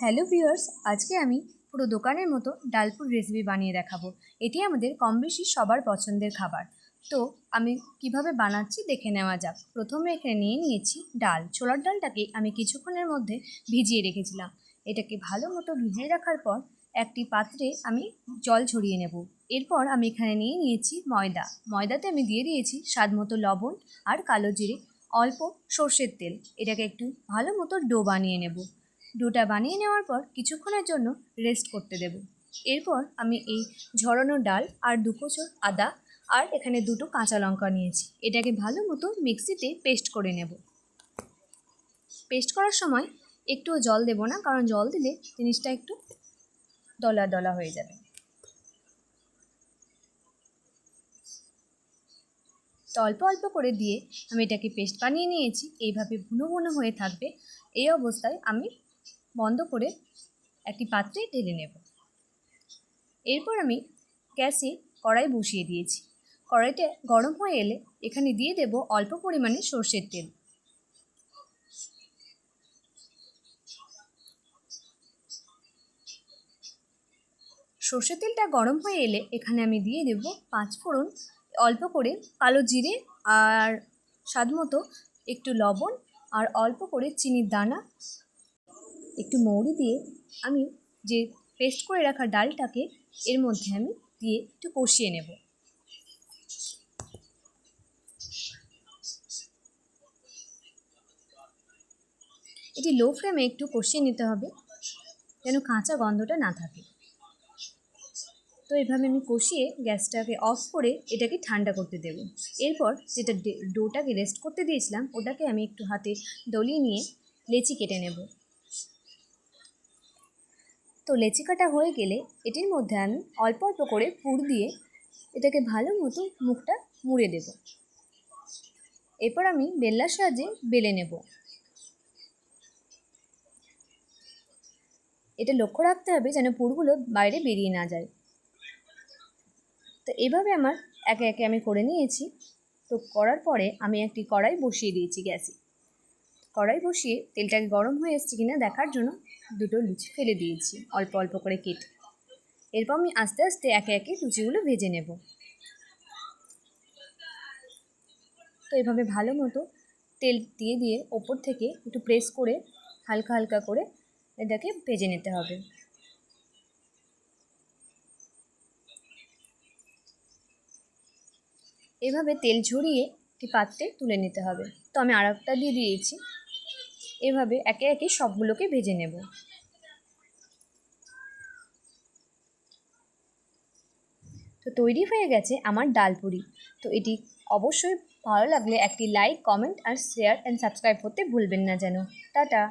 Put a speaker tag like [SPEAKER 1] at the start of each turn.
[SPEAKER 1] Hello viewers, আজকে আমি পুরো দোকানের মতো ডালপুর রেসিপি বানিয়ে দেখাবো। এটি আমাদের কম বেশি সবার পছন্দের খাবার। তো আমি কীভাবে বানাচ্ছি দেখে নেওয়া যাক। প্রথমে এখানে নিয়ে নিয়েছি ডাল। ছোলার ডালটাকে আমি কিছুক্ষণের মধ্যে ভিজিয়ে রেখেছিলাম। এটাকে ভালো মতো ভিজিয়ে রাখার পর একটি পাত্রে আমি জল ছড়িয়ে নেব। এরপর আমি এখানে নিয়ে নিয়েছি ময়দা। ময়দাতে আমি দিয়ে দিয়েছি স্বাদ মতো লবণ আর কালো জিরে। অল্প সর্ষের তেল। এটাকে একটু ভালো মতো ডো বানিয়ে নেব। ডোটা বানিয়ে নেওয়ার পর কিছুক্ষণের জন্য রেস্ট করতে দেব। এরপর আমি এই ঝরানো ডাল আর দু কোচো আদা আর এখানে দুটো কাঁচা লঙ্কা নিয়েছি। এটাকে ভালো মতো মিক্সিতে পেস্ট করে নেব। পেস্ট করার সময় একটুও জল দেব না, কারণ জল দিলে জিনিসটা একটু দলা দলা হয়ে যাবে। তো অল্প অল্প করে দিয়ে আমি এটাকে পেস্ট বানিয়ে নিয়েছি। এইভাবে ভুনো ভুনো হয়ে থাকবে। এই অবস্থায় আমি বন্ধ করে একটি পাত্রে ঢেলে নেব। এরপর আমি গ্যাসে কড়াই বসিয়ে দিয়েছি। কড়াইটা গরম হয়ে এলে এখানে দিয়ে দেব অল্প পরিমাণে সর্ষের তেল। সর্ষের তেলটা গরম হয়ে এলে এখানে আমি দিয়ে দেব পাঁচ ফোড়ন অল্প করে কালো জিরে আর স্বাদ মতো একটু লবণ আর অল্প করে চিনির দানা একটু মৌরি দিয়ে আমি যে পেস্ট করে রাখা ডালটাকে এর মধ্যে আমি দিয়ে একটু কষিয়ে নেব। এটি লো ফ্লেমে একটু কষিয়ে নিতে হবে, যেন কাঁচা গন্ধটা না থাকে। তো এভাবে আমি কষিয়ে গ্যাসটাকে অফ করে এটাকে ঠান্ডা করতে দেব। এরপর যেটা ডোটাকে রেস্ট করতে দিয়েছিলাম, ওটাকে আমি একটু হাতে দলিয়ে নিয়ে লেচি কেটে নেব। তো লেচি কাটা হয়ে গেলে এটির মধ্যে আমি অল্প অল্প করে পুর দিয়ে এটাকে ভালো মতো মুখটা মুড়ে দেব। এরপর আমি বেল্লার সাহায্যে বেলে নেব। এটা লক্ষ্য রাখতে হবে যেন পুরগুলো বাইরে বেরিয়ে না যায়। তো এইভাবে আমার একে একে আমি করে নিয়েছি। তো করার পরে আমি একটি কড়াই বসিয়ে দিয়েছি গ্যাসে। কড়াই বসিয়ে তেলটাকে গরম হয়ে এসছে কিনা দেখার জন্য দুটো লুচি ফেলে দিয়েছি। অল্প অল্প করে কেটে। এরপর আমি আস্তে আস্তে একে একে লুচিগুলো ভেজে নেব। তো এভাবে ভালো মতো তেল দিয়ে দিয়ে ওপর থেকে একটু প্রেস করে হালকা হালকা করে এটাকে ভেজে নিতে হবে। এভাবে তেল ঝরিয়ে একটি পাত্রে তুলে নিতে হবে। তো আমি আর একটা দিয়ে দিয়েছি। এভাবে একে একে সবগুলোকে ভেজে নেব। তো তৈরি হয়ে গেছে আমার ডাল ডালপুরি তো এটি অবশ্যই ভালো লাগলে একটি লাইক, কমেন্ট আর শেয়ার অ্যান্ড সাবস্ক্রাইব করতে ভুলবেন না যেন। টাটা!